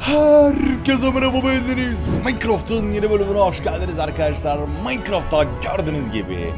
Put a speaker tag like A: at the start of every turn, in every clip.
A: Herkese merhaba beğendiniz. Minecraft'ın yeni bölümüne hoş geldiniz arkadaşlar. Minecraft'ta gördüğünüz gibi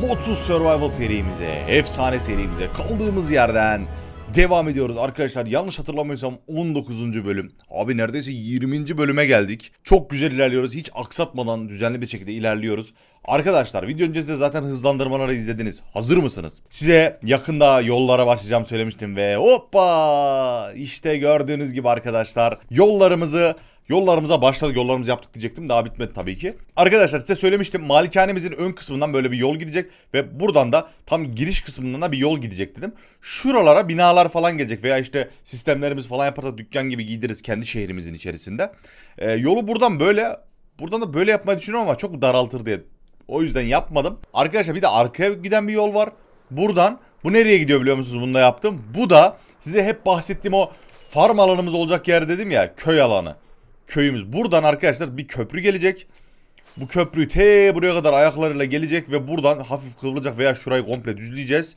A: Modsuz Survival serimize, efsane serimize kaldığımız yerden devam ediyoruz. Arkadaşlar yanlış hatırlamıyorsam 19. bölüm. Abi neredeyse 20. bölüme geldik. Çok güzel ilerliyoruz. Hiç aksatmadan düzenli bir şekilde ilerliyoruz. Arkadaşlar video öncesinde zaten hızlandırmaları izlediniz. Hazır mısınız? Size yakında yollara başlayacağım söylemiştim ve hoppa işte gördüğünüz gibi arkadaşlar yollarımızı Yollarımıza başladık, yollarımızı yaptık diyecektim. Daha bitmedi tabii ki. Arkadaşlar size söylemiştim. Malikanemizin ön kısmından böyle bir yol gidecek. Ve buradan da tam giriş kısmından da bir yol gidecek dedim. Şuralara binalar falan gelecek. Veya işte sistemlerimiz falan yaparsak dükkan gibi giydiririz kendi şehrimizin içerisinde. Ee, yolu buradan böyle, buradan da böyle yapmayı düşünüyorum ama çok daraltır diye. O yüzden yapmadım. Arkadaşlar bir de arkaya giden bir yol var. Buradan bu nereye gidiyor biliyor musunuz? Bunu da yaptım. Bu da size hep bahsettiğim o farm alanımız olacak yer dedim ya köy alanı köyümüz. Buradan arkadaşlar bir köprü gelecek. Bu köprü te buraya kadar ayaklarıyla gelecek ve buradan hafif kıvrılacak veya şurayı komple düzleyeceğiz.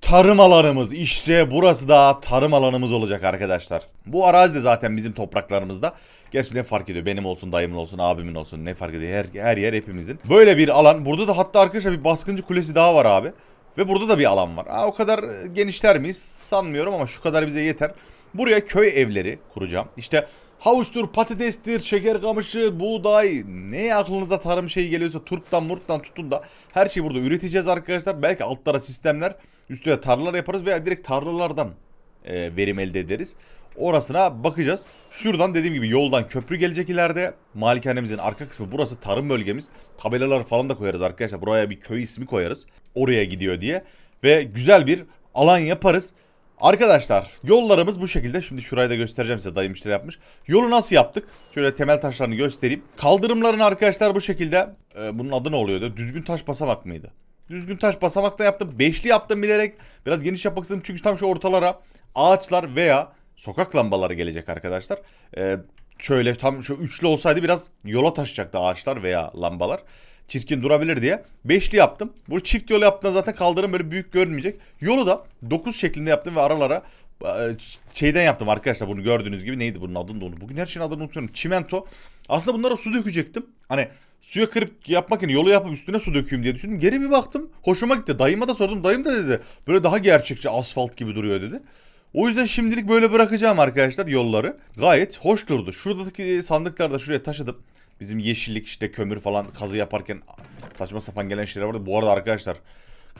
A: Tarım alanımız işte burası da tarım alanımız olacak arkadaşlar. Bu arazi de zaten bizim topraklarımızda. Gerçi ne fark ediyor benim olsun dayımın olsun abimin olsun ne fark ediyor her, her yer hepimizin. Böyle bir alan burada da hatta arkadaşlar bir baskıncı kulesi daha var abi. Ve burada da bir alan var. Ha, o kadar genişler miyiz sanmıyorum ama şu kadar bize yeter. Buraya köy evleri kuracağım. İşte Havuçtur, patatestir, şeker kamışı, buğday, ne aklınıza tarım şeyi geliyorsa turptan murttan tutun da her şeyi burada üreteceğiz arkadaşlar. Belki altlara sistemler, üstüne tarlalar yaparız veya direkt tarlalardan e, verim elde ederiz. Orasına bakacağız. Şuradan dediğim gibi yoldan köprü gelecek ileride. Malikanemizin arka kısmı burası tarım bölgemiz. Tabelalar falan da koyarız arkadaşlar. Buraya bir köy ismi koyarız. Oraya gidiyor diye. Ve güzel bir alan yaparız. Arkadaşlar yollarımız bu şekilde. Şimdi şurayı da göstereceğim size dayım işleri yapmış. Yolu nasıl yaptık? Şöyle temel taşlarını göstereyim. Kaldırımların arkadaşlar bu şekilde. Ee, bunun adı ne oluyordu? Düzgün taş basamak mıydı? Düzgün taş basamak da yaptım. Beşli yaptım bilerek. Biraz geniş yapmak istedim. Çünkü tam şu ortalara ağaçlar veya sokak lambaları gelecek arkadaşlar. Ee, şöyle tam şu üçlü olsaydı biraz yola taşacaktı ağaçlar veya lambalar çirkin durabilir diye. Beşli yaptım. Bu çift yol yaptığında zaten kaldırım böyle büyük görünmeyecek. Yolu da 9 şeklinde yaptım ve aralara e, şeyden yaptım arkadaşlar bunu gördüğünüz gibi neydi bunun adını da onu. Bugün her şeyin adını unutuyorum. Çimento. Aslında bunlara su dökecektim. Hani suya kırıp yapmak için yolu yapıp üstüne su dökeyim diye düşündüm. Geri bir baktım. Hoşuma gitti. Dayıma da sordum. Dayım da dedi. Böyle daha gerçekçi asfalt gibi duruyor dedi. O yüzden şimdilik böyle bırakacağım arkadaşlar yolları. Gayet hoş durdu. Şuradaki sandıkları da şuraya taşıdım. Bizim yeşillik işte kömür falan kazı yaparken saçma sapan gelen şeyler vardı. Bu arada arkadaşlar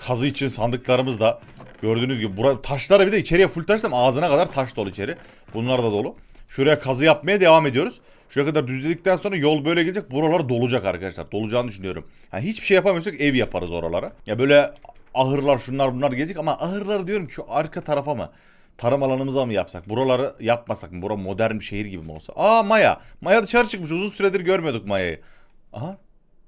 A: kazı için sandıklarımız da gördüğünüz gibi bura, taşları bir de içeriye full taştım ağzına kadar taş dolu içeri. Bunlar da dolu. Şuraya kazı yapmaya devam ediyoruz. Şuraya kadar düzledikten sonra yol böyle gelecek. Buralar dolacak arkadaşlar. Dolacağını düşünüyorum. Yani hiçbir şey yapamıyorsak ev yaparız oralara. Ya böyle ahırlar şunlar bunlar gelecek ama ahırları diyorum ki şu arka tarafa mı? Tarım alanımıza mı yapsak? Buraları yapmasak mı? Bura modern bir şehir gibi mi olsa? Aa Maya. Maya dışarı çıkmış. Uzun süredir görmüyorduk Maya'yı. Aha.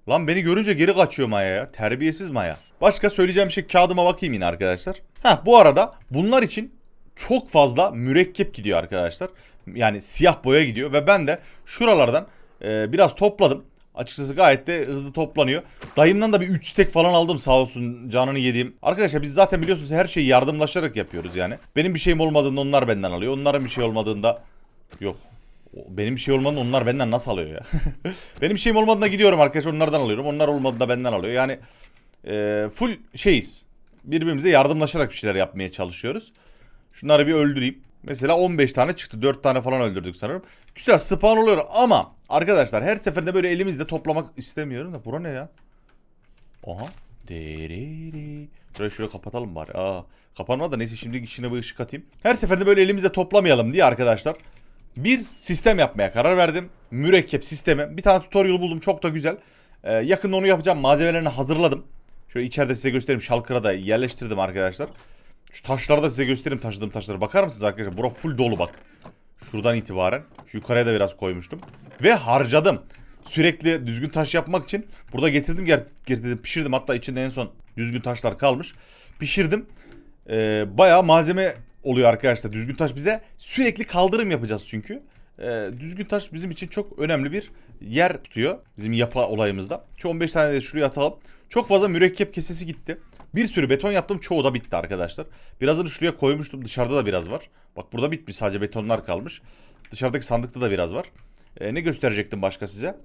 A: Lan beni görünce geri kaçıyor Maya ya. Terbiyesiz Maya. Başka söyleyeceğim şey kağıdıma bakayım yine arkadaşlar. Ha bu arada bunlar için çok fazla mürekkep gidiyor arkadaşlar. Yani siyah boya gidiyor ve ben de şuralardan e, biraz topladım. Açıkçası gayet de hızlı toplanıyor. Dayımdan da bir 3 stek falan aldım sağ olsun canını yediğim. Arkadaşlar biz zaten biliyorsunuz her şeyi yardımlaşarak yapıyoruz yani. Benim bir şeyim olmadığında onlar benden alıyor. Onların bir şey olmadığında yok. Benim bir şey olmadığında onlar benden nasıl alıyor ya? Benim bir şeyim olmadığında gidiyorum arkadaşlar onlardan alıyorum. Onlar olmadığında benden alıyor. Yani e, full şeyiz. Birbirimize yardımlaşarak bir şeyler yapmaya çalışıyoruz. Şunları bir öldüreyim. Mesela 15 tane çıktı. 4 tane falan öldürdük sanırım. Güzel spawn oluyor ama arkadaşlar her seferinde böyle elimizde toplamak istemiyorum da. Bura ne ya? Aha. Dereri. Şurayı şöyle kapatalım bari. Aa, kapanma da neyse şimdi içine bir ışık atayım. Her seferinde böyle elimizde toplamayalım diye arkadaşlar. Bir sistem yapmaya karar verdim. Mürekkep sistemi. Bir tane tutorial buldum çok da güzel. Ee, yakında onu yapacağım. Malzemelerini hazırladım. Şöyle içeride size göstereyim. Şalkıra da yerleştirdim arkadaşlar. Şu taşları da size göstereyim taşıdığım taşları. Bakar mısınız arkadaşlar? Bura full dolu bak. Şuradan itibaren. Şu yukarıya da biraz koymuştum. Ve harcadım. Sürekli düzgün taş yapmak için. Burada getirdim getirdim pişirdim. Hatta içinde en son düzgün taşlar kalmış. Pişirdim. Ee, bayağı malzeme oluyor arkadaşlar. Düzgün taş bize sürekli kaldırım yapacağız çünkü. Ee, düzgün taş bizim için çok önemli bir yer tutuyor. Bizim yapı olayımızda. Şu 15 tane de şuraya atalım. Çok fazla mürekkep kesesi gitti. Bir sürü beton yaptım. Çoğu da bitti arkadaşlar. Birazını şuraya koymuştum. Dışarıda da biraz var. Bak burada bitmiş. Sadece betonlar kalmış. Dışarıdaki sandıkta da biraz var. E, ne gösterecektim başka size?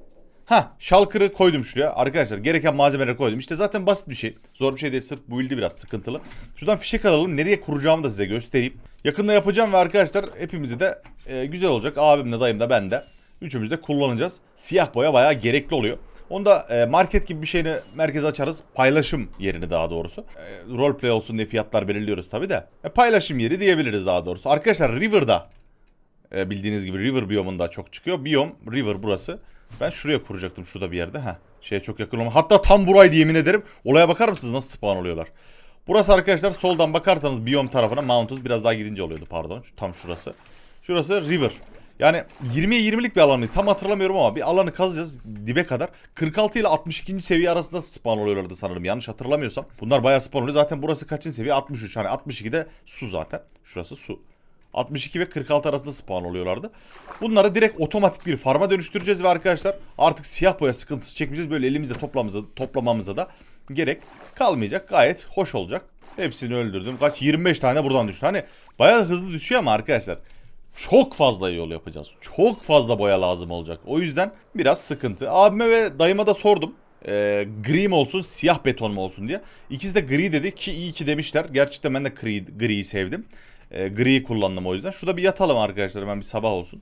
A: Ha, şalkırı koydum şuraya. Arkadaşlar gereken malzemeleri koydum. İşte zaten basit bir şey. Zor bir şey değil. Sırf bu build'i biraz sıkıntılı. Şuradan fişek alalım. Nereye kuracağımı da size göstereyim. Yakında yapacağım ve arkadaşlar hepimizi de e, güzel olacak. Abim de dayım da ben de. Üçümüz de kullanacağız. Siyah boya bayağı gerekli oluyor. Onu da e, market gibi bir şeyini merkeze açarız. Paylaşım yerini daha doğrusu. E, roleplay olsun diye fiyatlar belirliyoruz tabi de. E, paylaşım yeri diyebiliriz daha doğrusu. Arkadaşlar River'da e, bildiğiniz gibi River biyomunda çok çıkıyor. Biyom River burası. Ben şuraya kuracaktım şurada bir yerde. Heh. Şeye çok yakın olma. Hatta tam buraydı yemin ederim. Olaya bakar mısınız nasıl spawn oluyorlar? Burası arkadaşlar soldan bakarsanız biyom tarafına Mountains biraz daha gidince oluyordu pardon. Tam şurası. Şurası River. Yani 20'ye 20'lik bir alanı tam hatırlamıyorum ama bir alanı kazacağız dibe kadar. 46 ile 62. seviye arasında spawn oluyorlardı sanırım yanlış hatırlamıyorsam. Bunlar bayağı spawn oluyor. Zaten burası kaçın seviye? 63. Hani 62 de su zaten. Şurası su. 62 ve 46 arasında spawn oluyorlardı. Bunları direkt otomatik bir farma dönüştüreceğiz ve arkadaşlar artık siyah boya sıkıntısı çekmeyeceğiz. Böyle elimizde toplamamıza, toplamamıza da gerek kalmayacak. Gayet hoş olacak. Hepsini öldürdüm. Kaç? 25 tane buradan düştü. Hani bayağı hızlı düşüyor ama arkadaşlar çok fazla yol yapacağız. Çok fazla boya lazım olacak. O yüzden biraz sıkıntı. Abime ve dayıma da sordum. Ee, gri mi olsun siyah beton mu olsun diye. İkisi de gri dedi ki iyi ki demişler. Gerçekten ben de gri, griyi sevdim. Ee, griyi kullandım o yüzden. Şurada bir yatalım arkadaşlar hemen bir sabah olsun.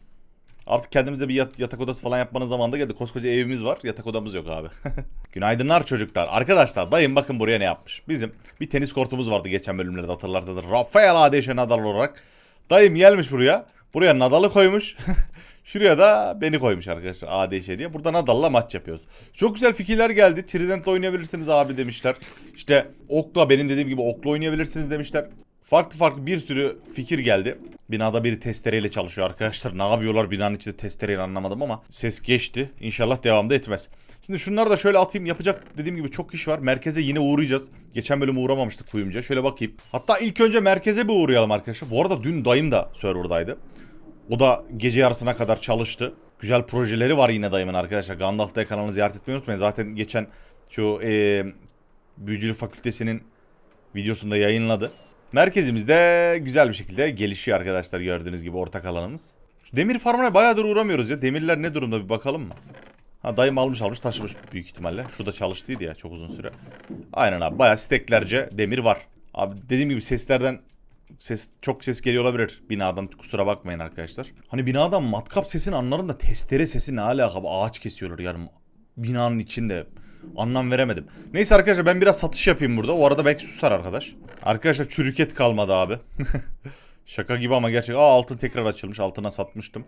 A: Artık kendimize bir yat- yatak odası falan yapmanın zamanı da geldi. Koskoca evimiz var. Yatak odamız yok abi. Günaydınlar çocuklar. Arkadaşlar dayım bakın buraya ne yapmış. Bizim bir tenis kortumuz vardı geçen bölümlerde hatırlarsanız. Rafael Adeşe Nadal olarak. Dayım gelmiş buraya. Buraya Nadal'ı koymuş. Şuraya da beni koymuş arkadaşlar ADŞ diye. Burada Nadal'la maç yapıyoruz. Çok güzel fikirler geldi. Trident'le oynayabilirsiniz abi demişler. İşte okla benim dediğim gibi okla oynayabilirsiniz demişler. Farklı farklı bir sürü fikir geldi. Binada biri testereyle çalışıyor arkadaşlar. Ne yapıyorlar binanın içinde testereyle anlamadım ama ses geçti. İnşallah devamda etmez. Şimdi şunları da şöyle atayım. Yapacak dediğim gibi çok iş var. Merkeze yine uğrayacağız. Geçen bölüm uğramamıştık kuyumcuya. Şöyle bakayım. Hatta ilk önce merkeze bir uğrayalım arkadaşlar. Bu arada dün dayım da serverdaydı. O da gece yarısına kadar çalıştı. Güzel projeleri var yine dayımın arkadaşlar. Gandalf'ta kanalını ziyaret etmeyi unutmayın. Zaten geçen şu e, Büyücülük Fakültesi'nin videosunda yayınladı. Merkezimizde güzel bir şekilde gelişiyor arkadaşlar gördüğünüz gibi ortak alanımız. Şu demir farmına bayağıdır uğramıyoruz ya. Demirler ne durumda bir bakalım mı? Ha dayım almış almış taşımış büyük ihtimalle. Şurada çalıştıydı ya çok uzun süre. Aynen abi bayağı steklerce demir var. Abi dediğim gibi seslerden ses çok ses geliyor olabilir binadan kusura bakmayın arkadaşlar. Hani binadan matkap sesini anlarım da testere sesi ne alaka ağaç kesiyorlar yani binanın içinde. Anlam veremedim. Neyse arkadaşlar ben biraz satış yapayım burada. O arada belki susar arkadaş. Arkadaşlar çürüket kalmadı abi. Şaka gibi ama gerçek. Aa altın tekrar açılmış. Altına satmıştım.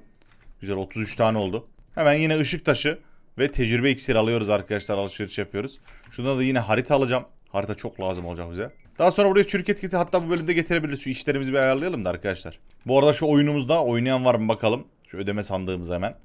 A: Güzel 33 tane oldu. Hemen yine ışık taşı ve tecrübe iksiri alıyoruz arkadaşlar. Alışveriş yapıyoruz. Şunda da yine harita alacağım. Harita çok lazım olacak bize. Daha sonra buraya çürüket kiti hatta bu bölümde getirebiliriz. Şu işlerimizi bir ayarlayalım da arkadaşlar. Bu arada şu oyunumuzda oynayan var mı bakalım. Şu ödeme sandığımız hemen.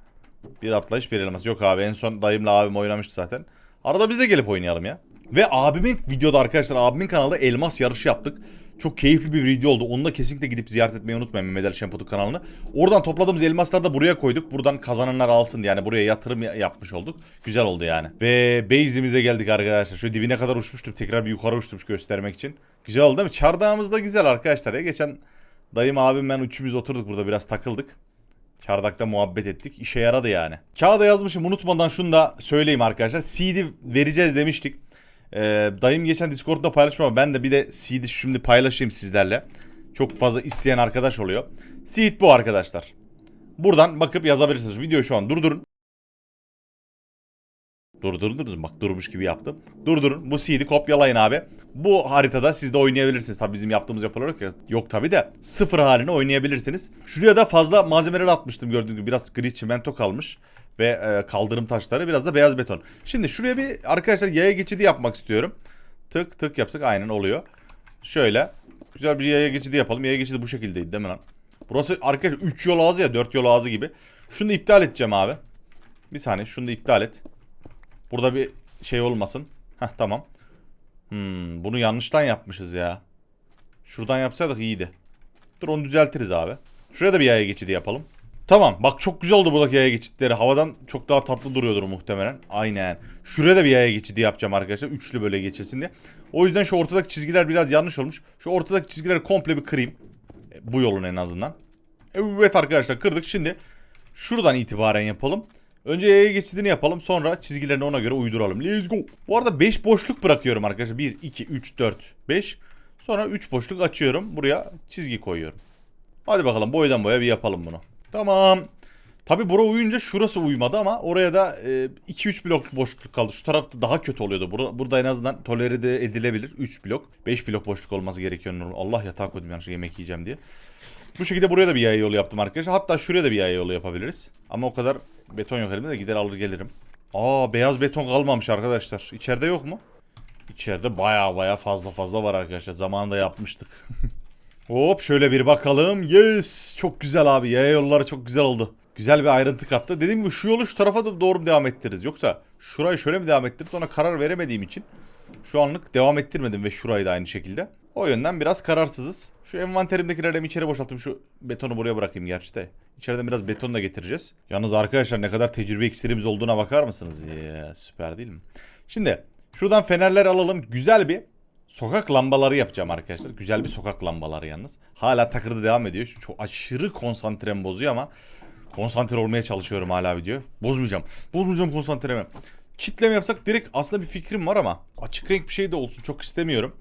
A: Bir atlayış bir elmas. Yok abi en son dayımla abim oynamıştı zaten. Arada biz de gelip oynayalım ya. Ve abimin videoda arkadaşlar abimin kanalında elmas yarışı yaptık. Çok keyifli bir video oldu. Onu da kesinlikle gidip ziyaret etmeyi unutmayın Mehmet Ali Şempotuk kanalını. Oradan topladığımız elmasları da buraya koyduk. Buradan kazananlar alsın yani buraya yatırım ya- yapmış olduk. Güzel oldu yani. Ve base'imize geldik arkadaşlar. Şu dibine kadar uçmuştum. Tekrar bir yukarı uçtum göstermek için. Güzel oldu değil mi? Çardağımız da güzel arkadaşlar ya. Geçen dayım abim ben üçümüz oturduk burada biraz takıldık. Çardakta muhabbet ettik. İşe yaradı yani. Kağıda yazmışım unutmadan şunu da söyleyeyim arkadaşlar. CD vereceğiz demiştik. Ee, dayım geçen Discord'da paylaşmış ama ben de bir de CD şimdi paylaşayım sizlerle. Çok fazla isteyen arkadaş oluyor. Seed bu arkadaşlar. Buradan bakıp yazabilirsiniz. Videoyu şu an durdurun. Durdurdunuz bak durmuş gibi yaptım. Durdurun bu seed'i kopyalayın abi. Bu haritada siz de oynayabilirsiniz. Tabii bizim yaptığımız yapılar yok ya. Yok tabii de sıfır halini oynayabilirsiniz. Şuraya da fazla malzemeler atmıştım gördüğünüz gibi. Biraz gri çimento kalmış. Ve e, kaldırım taşları biraz da beyaz beton. Şimdi şuraya bir arkadaşlar yaya geçidi yapmak istiyorum. Tık tık yapsak aynen oluyor. Şöyle güzel bir yaya geçidi yapalım. Yaya geçidi bu şekildeydi değil mi lan? Burası arkadaşlar 3 yol ağzı ya 4 yol ağzı gibi. Şunu da iptal edeceğim abi. Bir saniye şunu da iptal et. Burada bir şey olmasın. Heh tamam. Hmm, bunu yanlıştan yapmışız ya. Şuradan yapsaydık iyiydi. Dur onu düzeltiriz abi. Şuraya da bir yaya geçidi yapalım. Tamam bak çok güzel oldu buradaki yaya geçitleri. Havadan çok daha tatlı duruyordur muhtemelen. Aynen. Şuraya da bir yaya geçidi yapacağım arkadaşlar. Üçlü böyle geçilsin diye. O yüzden şu ortadaki çizgiler biraz yanlış olmuş. Şu ortadaki çizgileri komple bir kırayım. E, Bu yolun en azından. Evet arkadaşlar kırdık. Şimdi Şuradan itibaren yapalım. Önce yaya geçidini yapalım sonra çizgilerini ona göre uyduralım. Let's go. Bu arada 5 boşluk bırakıyorum arkadaşlar. 1, 2, 3, 4, 5. Sonra 3 boşluk açıyorum. Buraya çizgi koyuyorum. Hadi bakalım boydan boya bir yapalım bunu. Tamam. Tabi bura uyunca şurası uymadı ama oraya da 2-3 blok boşluk kaldı. Şu tarafta daha kötü oluyordu. Burada, burada en azından tolere de edilebilir. 3 blok. 5 blok boşluk olması gerekiyor. Allah yatağa koydum yanlış yemek yiyeceğim diye. Bu şekilde buraya da bir yaya yolu yaptım arkadaşlar. Hatta şuraya da bir yaya yolu yapabiliriz. Ama o kadar beton yok elimde de gider alır gelirim. Aa beyaz beton kalmamış arkadaşlar. İçeride yok mu? İçeride baya baya fazla fazla var arkadaşlar. Zamanında yapmıştık. Hop şöyle bir bakalım. Yes. Çok güzel abi. Yaya yolları çok güzel oldu. Güzel bir ayrıntı kattı. Dediğim gibi şu yolu şu tarafa da doğru mu devam ettiririz? Yoksa şurayı şöyle mi devam ettirip ona karar veremediğim için şu anlık devam ettirmedim ve şurayı da aynı şekilde. O yönden biraz kararsızız. Şu envanterimdekileri hem içeri boşaltayım. Şu betonu buraya bırakayım gerçi de. İçeriden biraz beton da getireceğiz. Yalnız arkadaşlar ne kadar tecrübe iksirimiz olduğuna bakar mısınız? Yeah, süper değil mi? Şimdi şuradan fenerler alalım. Güzel bir sokak lambaları yapacağım arkadaşlar. Güzel bir sokak lambaları yalnız. Hala takırda devam ediyor. Çok aşırı konsantremi bozuyor ama konsantre olmaya çalışıyorum hala video. Bozmayacağım. Bozmayacağım konsantremi. Kitleme yapsak direkt aslında bir fikrim var ama açık renk bir şey de olsun çok istemiyorum.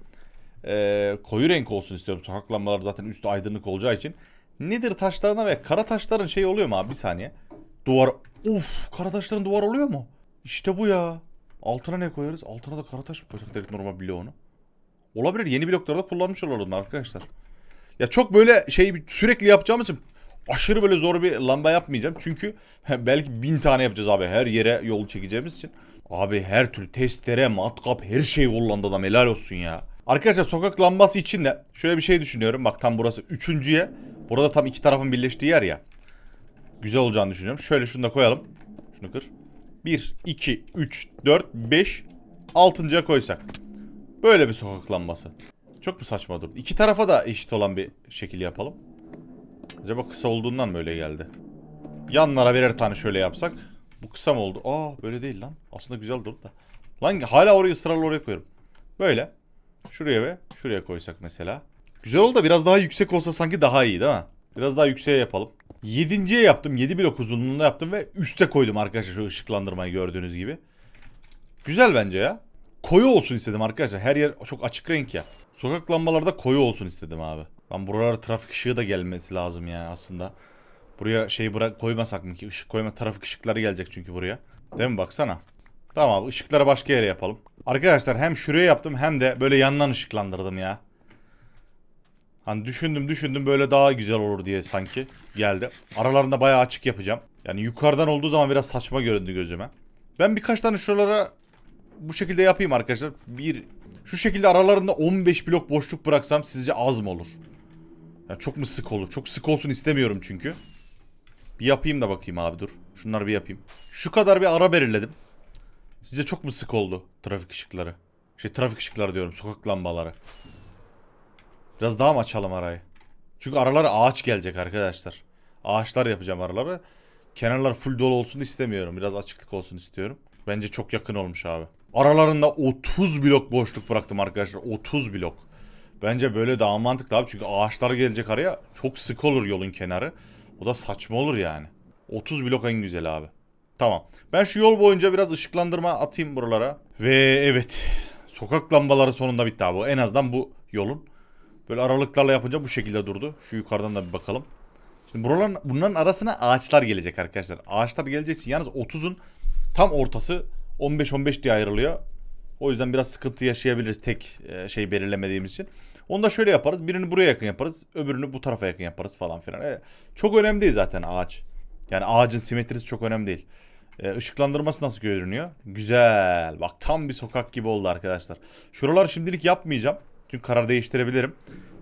A: Ee, koyu renk olsun istiyorum. Sokak lambaları zaten üstü aydınlık olacağı için. Nedir taşlarına ve kara taşların şey oluyor mu abi bir saniye. Duvar. Uf kara taşların duvar oluyor mu? İşte bu ya. Altına ne koyarız? Altına da kara taş mı koysak direkt normal bloğunu? Olabilir. Yeni bloklarda kullanmış olalım arkadaşlar. Ya çok böyle şey sürekli yapacağım için aşırı böyle zor bir lamba yapmayacağım. Çünkü belki bin tane yapacağız abi. Her yere yol çekeceğimiz için. Abi her türlü testere, matkap her şey kullandı adam helal olsun ya. Arkadaşlar sokak lambası için de şöyle bir şey düşünüyorum. Bak tam burası üçüncüye. Burada tam iki tarafın birleştiği yer ya. Güzel olacağını düşünüyorum. Şöyle şunu da koyalım. Şunu kır. 1, 2, 3, 4, 5, 6.ya koysak. Böyle bir sokak lambası. Çok mu saçma durdu? İki tarafa da eşit olan bir şekil yapalım. Acaba kısa olduğundan mı öyle geldi? Yanlara birer tane şöyle yapsak. Bu kısa mı oldu? Aa böyle değil lan. Aslında güzel durdu da. Lan hala orayı ısrarla oraya koyuyorum. Böyle. Şuraya ve şuraya koysak mesela. Güzel oldu da biraz daha yüksek olsa sanki daha iyi değil mi? Biraz daha yükseğe yapalım. Yedinciye yaptım. 7 blok uzunluğunda yaptım ve üste koydum arkadaşlar şu ışıklandırmayı gördüğünüz gibi. Güzel bence ya. Koyu olsun istedim arkadaşlar. Her yer çok açık renk ya. Sokak lambalarda koyu olsun istedim abi. Lan buralara trafik ışığı da gelmesi lazım ya aslında. Buraya şey bırak koymasak mı ki? Işık koyma trafik ışıkları gelecek çünkü buraya. Değil mi baksana. Tamam ışıkları başka yere yapalım. Arkadaşlar hem şuraya yaptım hem de böyle yandan ışıklandırdım ya. Hani düşündüm düşündüm böyle daha güzel olur diye sanki geldi. Aralarında bayağı açık yapacağım. Yani yukarıdan olduğu zaman biraz saçma göründü gözüme. Ben birkaç tane şuralara bu şekilde yapayım arkadaşlar. Bir şu şekilde aralarında 15 blok boşluk bıraksam sizce az mı olur? Yani çok mu sık olur? Çok sık olsun istemiyorum çünkü. Bir yapayım da bakayım abi dur. Şunları bir yapayım. Şu kadar bir ara belirledim. Sizce çok mu sık oldu trafik ışıkları? Şey trafik ışıkları diyorum sokak lambaları. Biraz daha mı açalım arayı? Çünkü aralara ağaç gelecek arkadaşlar. Ağaçlar yapacağım araları. Kenarlar full dolu olsun istemiyorum. Biraz açıklık olsun istiyorum. Bence çok yakın olmuş abi. Aralarında 30 blok boşluk bıraktım arkadaşlar. 30 blok. Bence böyle daha mantıklı abi. Çünkü ağaçlar gelecek araya. Çok sık olur yolun kenarı. O da saçma olur yani. 30 blok en güzel abi. Tamam. Ben şu yol boyunca biraz ışıklandırma atayım buralara. Ve evet. Sokak lambaları sonunda bitti abi. En azından bu yolun. Böyle aralıklarla yapınca bu şekilde durdu. Şu yukarıdan da bir bakalım. Şimdi buraların bunların arasına ağaçlar gelecek arkadaşlar. Ağaçlar gelecek için yalnız 30'un tam ortası 15-15 diye ayrılıyor. O yüzden biraz sıkıntı yaşayabiliriz tek e, şey belirlemediğimiz için. Onu da şöyle yaparız. Birini buraya yakın yaparız. Öbürünü bu tarafa yakın yaparız falan filan. Evet. Çok önemli değil zaten ağaç. Yani ağacın simetrisi çok önemli değil. Ee, ışıklandırması nasıl görünüyor? Güzel. Bak tam bir sokak gibi oldu arkadaşlar. Şuraları şimdilik yapmayacağım. Çünkü karar değiştirebilirim.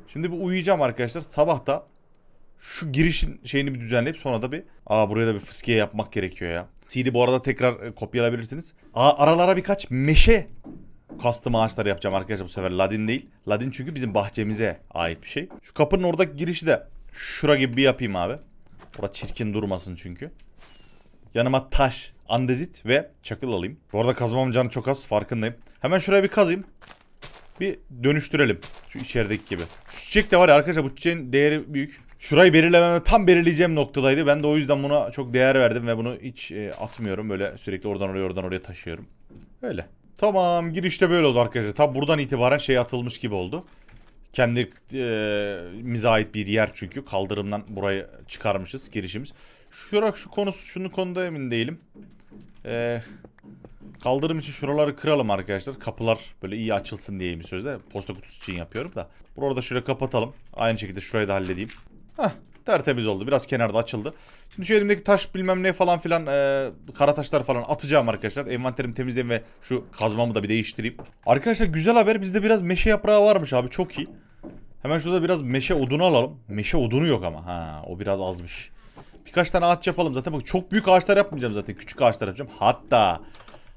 A: Şimdi bir uyuyacağım arkadaşlar. Sabah da şu girişin şeyini bir düzenleyip sonra da bir... Aa buraya da bir fıskiye yapmak gerekiyor ya. CD bu arada tekrar e, kopyalayabilirsiniz. Aralara birkaç meşe custom ağaçlar yapacağım arkadaşlar bu sefer. Ladin değil. Ladin çünkü bizim bahçemize ait bir şey. Şu kapının oradaki girişi de şura gibi bir yapayım abi. Orada çirkin durmasın çünkü. Yanıma taş, andezit ve çakıl alayım. Bu arada kazmam canı çok az farkındayım. Hemen şuraya bir kazayım. Bir dönüştürelim. Şu içerideki gibi. Şu çiçek de var ya arkadaşlar bu çiçeğin değeri büyük. Şurayı belirlememe tam belirleyeceğim noktadaydı. Ben de o yüzden buna çok değer verdim ve bunu hiç e, atmıyorum. Böyle sürekli oradan oraya oradan oraya taşıyorum. Öyle. Tamam girişte böyle oldu arkadaşlar. Tam buradan itibaren şey atılmış gibi oldu. Kendi e, mize ait bir yer çünkü. Kaldırımdan burayı çıkarmışız girişimiz. Şura şu konusu şunun konuda emin değilim. E, kaldırım için şuraları kıralım arkadaşlar. Kapılar böyle iyi açılsın diye bir sözde. Posta kutusu için yapıyorum da. Burada şöyle kapatalım. Aynı şekilde şurayı da halledeyim. Hah tertemiz oldu. Biraz kenarda açıldı. Şimdi şu elimdeki taş bilmem ne falan filan e, kara taşlar falan atacağım arkadaşlar. Envanterimi temizleyeyim ve şu kazmamı da bir değiştireyim. Arkadaşlar güzel haber bizde biraz meşe yaprağı varmış abi çok iyi. Hemen şurada biraz meşe odunu alalım. Meşe odunu yok ama. Ha o biraz azmış. Birkaç tane ağaç yapalım zaten. Bak çok büyük ağaçlar yapmayacağım zaten. Küçük ağaçlar yapacağım. Hatta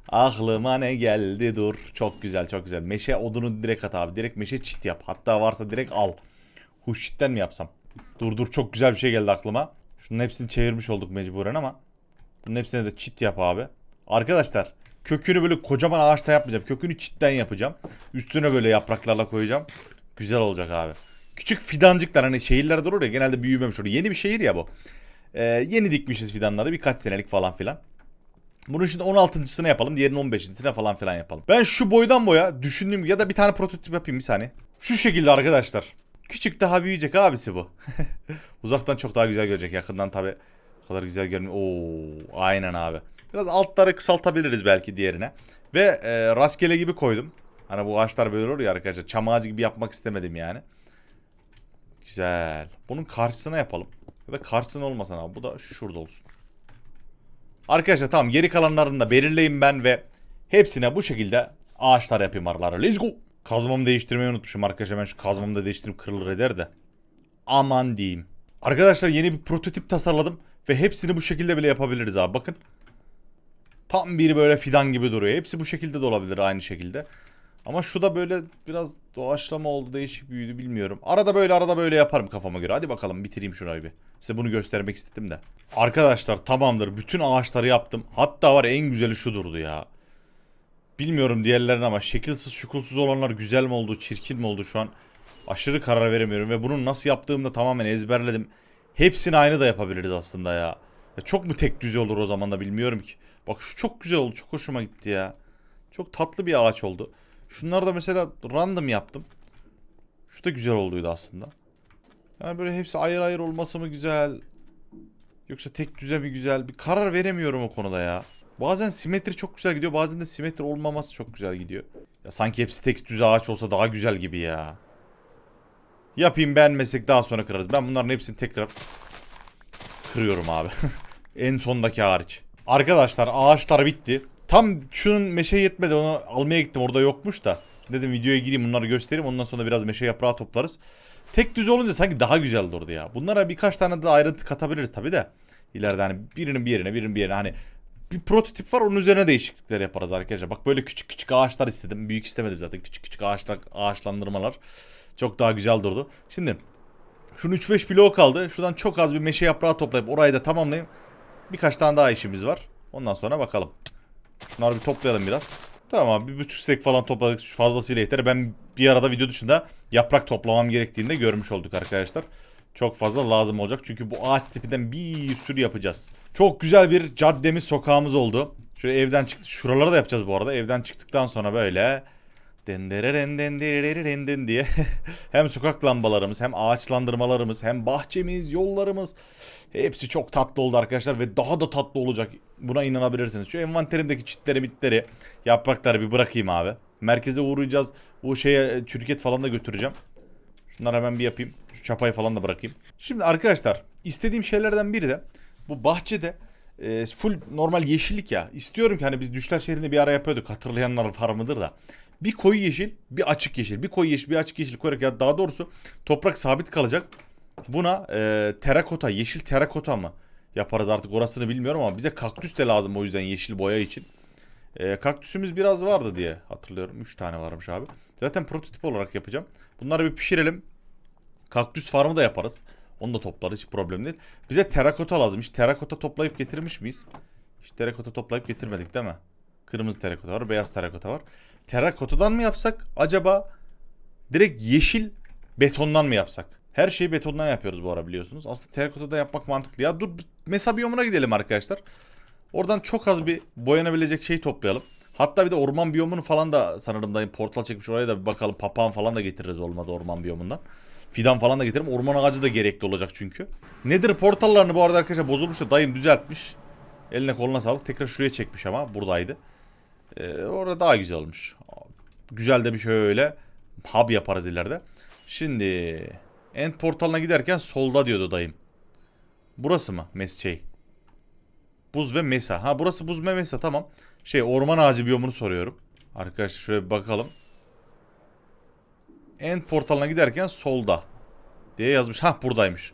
A: aklıma ne geldi dur. Çok güzel çok güzel. Meşe odunu direkt at abi. Direkt meşe çit yap. Hatta varsa direkt al. Huş çitten mi yapsam? Dur dur çok güzel bir şey geldi aklıma. Şunun hepsini çevirmiş olduk mecburen ama. Bunun hepsine de çit yap abi. Arkadaşlar kökünü böyle kocaman ağaçta yapmayacağım. Kökünü çitten yapacağım. Üstüne böyle yapraklarla koyacağım. Güzel olacak abi. Küçük fidancıklar hani şehirlerde olur ya genelde büyümemiş olur. Yeni bir şehir ya bu. Ee, yeni dikmişiz fidanları birkaç senelik falan filan. Bunun şimdi 16.sını yapalım. Diğerinin 15.sine falan filan yapalım. Ben şu boydan boya düşündüğüm ya da bir tane prototip yapayım bir saniye. Şu şekilde arkadaşlar. Küçük daha büyüyecek abisi bu. Uzaktan çok daha güzel görecek. Yakından tabi kadar güzel görünüyor. Oo, aynen abi. Biraz altları kısaltabiliriz belki diğerine. Ve e, rastgele gibi koydum. Hani bu ağaçlar böyle olur ya arkadaşlar. Çam ağacı gibi yapmak istemedim yani. Güzel. Bunun karşısına yapalım. Ya da karşısına olmasın abi. Bu da şurada olsun. Arkadaşlar tamam geri kalanlarını da belirleyeyim ben ve hepsine bu şekilde ağaçlar yapayım aralara. Let's go. Kazmamı değiştirmeyi unutmuşum arkadaşlar. Ben şu kazmamı da değiştireyim kırılır eder de. Aman diyeyim. Arkadaşlar yeni bir prototip tasarladım ve hepsini bu şekilde bile yapabiliriz abi bakın. Tam bir böyle fidan gibi duruyor. Hepsi bu şekilde de olabilir aynı şekilde. Ama şu da böyle biraz doğaçlama oldu değişik büyüdü bilmiyorum. Arada böyle arada böyle yaparım kafama göre. Hadi bakalım bitireyim şurayı bir. Size bunu göstermek istedim de. Arkadaşlar tamamdır. Bütün ağaçları yaptım. Hatta var en güzeli şu durdu ya. Bilmiyorum diğerlerini ama şekilsiz şukulsuz olanlar güzel mi oldu çirkin mi oldu şu an. Aşırı karar veremiyorum ve bunu nasıl yaptığımı da tamamen ezberledim. Hepsini aynı da yapabiliriz aslında ya. ya. Çok mu tek düze olur o zaman da bilmiyorum ki. Bak şu çok güzel oldu çok hoşuma gitti ya. Çok tatlı bir ağaç oldu. Şunları da mesela random yaptım. Şu da güzel olduydu aslında. Yani böyle hepsi ayrı ayrı olması mı güzel? Yoksa tek düze mi güzel? Bir karar veremiyorum o konuda ya. Bazen simetri çok güzel gidiyor. Bazen de simetri olmaması çok güzel gidiyor. Ya sanki hepsi tek düze ağaç olsa daha güzel gibi ya. Yapayım beğenmesek daha sonra kırarız. Ben bunların hepsini tekrar kırıyorum abi. en sondaki hariç. Arkadaşlar ağaçlar bitti. Tam şunun meşe yetmedi onu almaya gittim orada yokmuş da. Dedim videoya gireyim bunları göstereyim ondan sonra biraz meşe yaprağı toplarız. Tek düz olunca sanki daha güzel durdu ya. Bunlara birkaç tane de ayrıntı katabiliriz tabi de. İleride hani birinin bir yerine birinin bir yerine hani bir prototip var onun üzerine değişiklikler yaparız arkadaşlar. Bak böyle küçük küçük ağaçlar istedim. Büyük istemedim zaten. Küçük küçük ağaçlar, ağaçlandırmalar. Çok daha güzel durdu. Şimdi şunun 3-5 bloğu kaldı. Şuradan çok az bir meşe yaprağı toplayıp orayı da tamamlayayım. Birkaç tane daha işimiz var. Ondan sonra bakalım. Bunları bir toplayalım biraz. Tamam bir buçuk stek falan topladık fazlasıyla yeter. Ben bir arada video dışında yaprak toplamam gerektiğini de görmüş olduk arkadaşlar. Çok fazla lazım olacak çünkü bu ağaç tipinden bir sürü yapacağız. Çok güzel bir caddemiz sokağımız oldu. Şöyle evden çıktı. Şuraları da yapacağız bu arada. Evden çıktıktan sonra böyle dendererenden diye hem sokak lambalarımız hem ağaçlandırmalarımız hem bahçemiz yollarımız hepsi çok tatlı oldu arkadaşlar ve daha da tatlı olacak buna inanabilirsiniz. Şu envanterimdeki çitleri bitleri yaprakları bir bırakayım abi. Merkeze uğrayacağız bu şeye çürüket falan da götüreceğim. Şunları hemen bir yapayım. Şu çapayı falan da bırakayım. Şimdi arkadaşlar istediğim şeylerden biri de bu bahçede e, full normal yeşillik ya. İstiyorum ki hani biz Düşler şehrinde bir ara yapıyorduk. Hatırlayanlar var mıdır da. Bir koyu yeşil, bir açık yeşil. Bir koyu yeşil, bir açık yeşil koyarak ya daha doğrusu toprak sabit kalacak. Buna e, terakota, yeşil terakota mı yaparız artık orasını bilmiyorum ama bize kaktüs de lazım o yüzden yeşil boya için. E, kaktüsümüz biraz vardı diye hatırlıyorum. 3 tane varmış abi. Zaten prototip olarak yapacağım. Bunları bir pişirelim. Kaktüs farmı da yaparız. Onu da toplarız hiç problem değil. Bize terakota lazım. Hiç terakota toplayıp getirmiş miyiz? Hiç terakota toplayıp getirmedik değil mi? Kırmızı terakota var, beyaz terakota var. Terakotadan mı yapsak acaba direkt yeşil betondan mı yapsak? Her şeyi betondan yapıyoruz bu ara biliyorsunuz. Aslında terakota da yapmak mantıklı. Ya dur mesa biyomuna gidelim arkadaşlar. Oradan çok az bir boyanabilecek şey toplayalım. Hatta bir de orman biyomunu falan da sanırım dayım portal çekmiş oraya da bir bakalım. Papağan falan da getiririz olmadı orman biyomundan. Fidan falan da getiririm. Orman ağacı da gerekli olacak çünkü. Nedir portallarını bu arada arkadaşlar bozulmuş da dayım düzeltmiş. Eline koluna sağlık. Tekrar şuraya çekmiş ama buradaydı. Ee, orada daha güzel olmuş. Güzel de bir şöyle hub yaparız ileride. Şimdi end portalına giderken solda diyordu dayım. Burası mı? Mes şey. Buz ve mesa. Ha burası buz ve mesa tamam. Şey orman ağacı biyomunu soruyorum. Arkadaşlar şöyle bir bakalım. End portalına giderken solda. Diye yazmış. Ha buradaymış.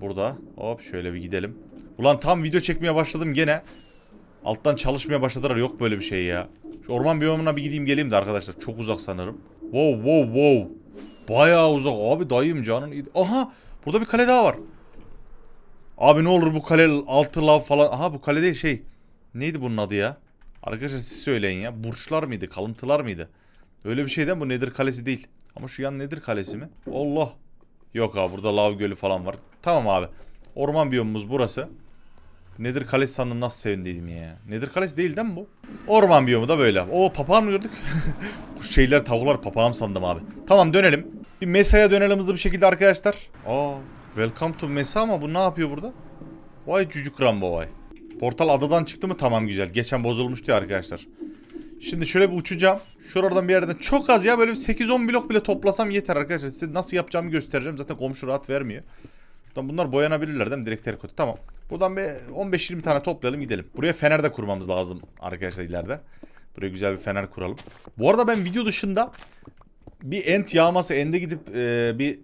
A: Burada. Hop şöyle bir gidelim. Ulan tam video çekmeye başladım gene. Alttan çalışmaya başladılar. Yok böyle bir şey ya. Şu orman biyomuna bir gideyim geleyim de arkadaşlar. Çok uzak sanırım. Wow wow wow. Bayağı uzak. Abi dayım canın. Aha burada bir kale daha var. Abi ne olur bu kale altı lav falan. Aha bu kale değil şey. Neydi bunun adı ya? Arkadaşlar siz söyleyin ya. Burçlar mıydı? Kalıntılar mıydı? Öyle bir şeyden bu nedir kalesi değil. Ama şu yan nedir kalesi mi? Allah. Yok abi burada lav gölü falan var. Tamam abi. Orman biyomumuz burası. Nedir kalesi sandım nasıl sevindiydim ya. Nedir kalesi değil değil mi bu? Orman biyomu da böyle. O papağan mı gördük? Kuş şeyler tavuklar papağan sandım abi. Tamam dönelim. Bir Mesa'ya dönelim hızlı bir şekilde arkadaşlar. Aa, welcome to Mesa ama bu ne yapıyor burada? Vay cücük Rambo vay. Portal adadan çıktı mı tamam güzel. Geçen bozulmuştu ya arkadaşlar. Şimdi şöyle bir uçacağım. Şuradan bir yerden çok az ya böyle bir 8-10 blok bile toplasam yeter arkadaşlar. Size nasıl yapacağımı göstereceğim. Zaten komşu rahat vermiyor. Şuradan bunlar boyanabilirler değil mi? Direkt terikota. Tamam. Buradan bir 15-20 tane toplayalım gidelim. Buraya fener de kurmamız lazım arkadaşlar ileride. Buraya güzel bir fener kuralım. Bu arada ben video dışında bir ent yağması ende gidip e, bir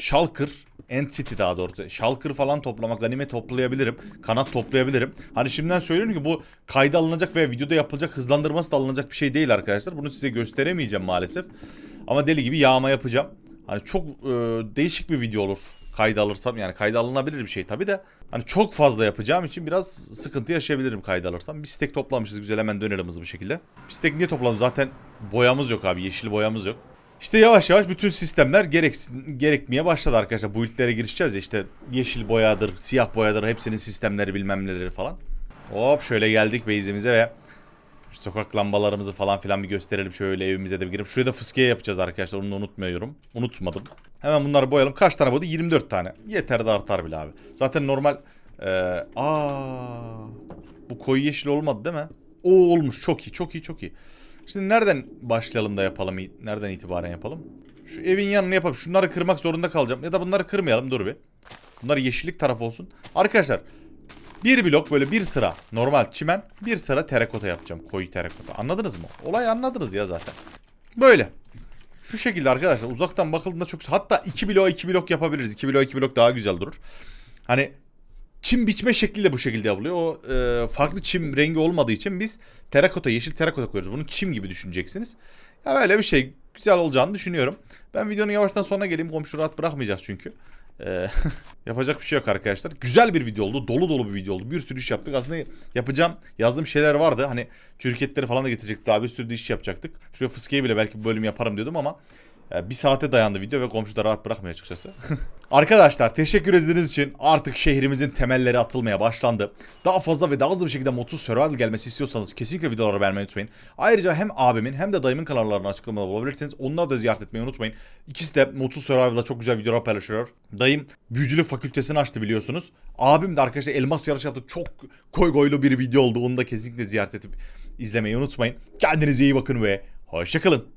A: Shulker Ant City daha doğrusu. Shulker falan toplamak, ganime toplayabilirim. Kanat toplayabilirim. Hani şimdiden söylüyorum ki bu kayda alınacak veya videoda yapılacak hızlandırması da alınacak bir şey değil arkadaşlar. Bunu size gösteremeyeceğim maalesef. Ama deli gibi yağma yapacağım. Hani çok e, değişik bir video olur kayda alırsam. Yani kayda alınabilir bir şey tabi de. Hani çok fazla yapacağım için biraz sıkıntı yaşayabilirim kayda alırsam. Bir stek toplamışız güzel hemen dönelim hızlı bir şekilde. Bir stek niye topladım? Zaten boyamız yok abi. Yeşil boyamız yok. İşte yavaş yavaş bütün sistemler gereksin, gerekmeye başladı arkadaşlar. Build'lere girişeceğiz ya işte yeşil boyadır, siyah boyadır hepsinin sistemleri bilmem neleri falan. Hop şöyle geldik base'imize ve sokak lambalarımızı falan filan bir gösterelim. Şöyle evimize de bir girip. Şuraya da fıskiye yapacağız arkadaşlar. Onu unutmuyorum. Unutmadım. Hemen bunları boyayalım. Kaç tane boyadı? 24 tane. Yeter de artar bile abi. Zaten normal... Ee, aa, bu koyu yeşil olmadı değil mi? O olmuş. Çok iyi. Çok iyi. Çok iyi. Şimdi nereden başlayalım da yapalım? Nereden itibaren yapalım? Şu evin yanını yapalım. Şunları kırmak zorunda kalacağım. Ya da bunları kırmayalım. Dur bir. Bunlar yeşillik taraf olsun. Arkadaşlar bir blok böyle bir sıra normal çimen bir sıra terakota yapacağım. Koyu terakota. Anladınız mı? Olay anladınız ya zaten. Böyle. Şu şekilde arkadaşlar uzaktan bakıldığında çok hatta 2 blok 2 blok yapabiliriz. 2 blok 2 blok daha güzel durur. Hani çim biçme şekli de bu şekilde yapılıyor. O e, farklı çim rengi olmadığı için biz terakota, yeşil terakota koyuyoruz. Bunu çim gibi düşüneceksiniz. Ya böyle bir şey güzel olacağını düşünüyorum. Ben videonun yavaştan sonuna geleyim. Komşu rahat bırakmayacağız çünkü. Ee, yapacak bir şey yok arkadaşlar. Güzel bir video oldu. Dolu dolu bir video oldu. Bir sürü iş yaptık. Aslında yapacağım yazdığım şeyler vardı. Hani şirketleri falan da getirecektik. Daha bir sürü iş yapacaktık. Şuraya fıskiye bile belki bir bölüm yaparım diyordum ama bir saate dayandı video ve komşu da rahat bırakmıyor açıkçası. Arkadaşlar teşekkür ediniz için artık şehrimizin temelleri atılmaya başlandı. Daha fazla ve daha hızlı bir şekilde Motus Survival gelmesi istiyorsanız kesinlikle videoları beğenmeyi unutmayın. Ayrıca hem abimin hem de dayımın kanallarını açıklamada bulabilirsiniz. Onları da ziyaret etmeyi unutmayın. İkisi de Motus Survival'da çok güzel videolar paylaşıyor. Dayım büyücülük fakültesini açtı biliyorsunuz. Abim de arkadaşlar elmas yarışı yaptık. Çok koy koylu bir video oldu. Onu da kesinlikle ziyaret edip izlemeyi unutmayın. Kendinize iyi bakın ve hoşçakalın.